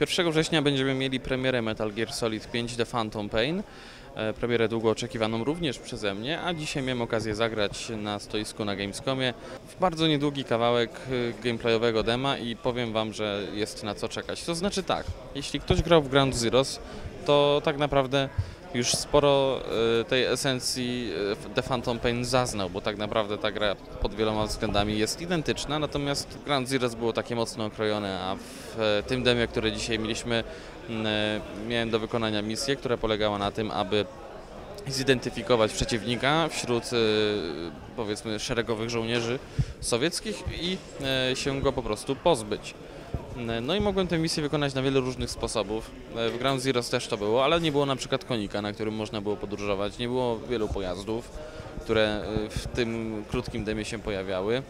1 września będziemy mieli premierę Metal Gear Solid 5 The Phantom Pain. E, Premierę długo oczekiwaną również przeze mnie, a dzisiaj miałem okazję zagrać na stoisku na Gamescomie w bardzo niedługi kawałek y, gameplayowego dema i powiem Wam, że jest na co czekać. To znaczy tak, jeśli ktoś grał w Ground Zeroes, to tak naprawdę już sporo y, tej esencji y, The Phantom Pain zaznał, bo tak naprawdę ta gra pod wieloma względami jest identyczna, natomiast Ground Zeroes było takie mocno okrojone, a w e, tym demie, które dzisiaj mieliśmy, m, e, miałem do wykonania misję, która polegała na tym, aby zidentyfikować przeciwnika wśród e, powiedzmy szeregowych żołnierzy sowieckich i się go po prostu pozbyć. E, No i mogłem tę misję wykonać na wiele różnych sposobów. E, W Ground Zeroes też to było, ale nie było na przykład konika, na którym można było podróżować, nie było wielu pojazdów, które e, w tym krótkim demie się pojawiały.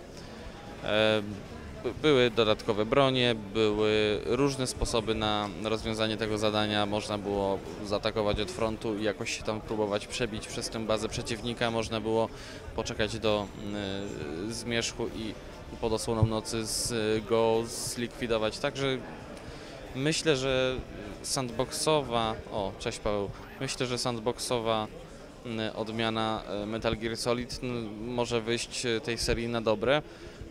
By- Były dodatkowe bronie, były różne sposoby na rozwiązanie tego zadania. Można było zaatakować od frontu i jakoś się tam próbować przebić przez tę bazę przeciwnika. Można było poczekać do y, zmierzchu i pod osłoną nocy z, go zlikwidować. Także myślę, że sandboxowa. O, cześć Paweł. Myślę, że sandboxowa y, odmiana y, Metal Gear Solid może wyjść y, tej serii na dobre.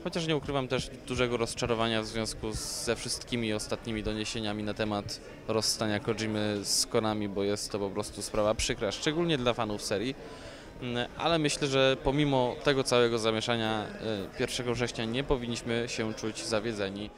Chociaż nie ukrywam też dużego rozczarowania w związku ze wszystkimi ostatnimi doniesieniami na temat rozstania Kojimy z Konami, bo jest to po prostu sprawa przykra, szczególnie dla fanów serii. Mm, Ale myślę, że pomimo tego całego zamieszania y, 1 września nie powinniśmy się czuć zawiedzeni.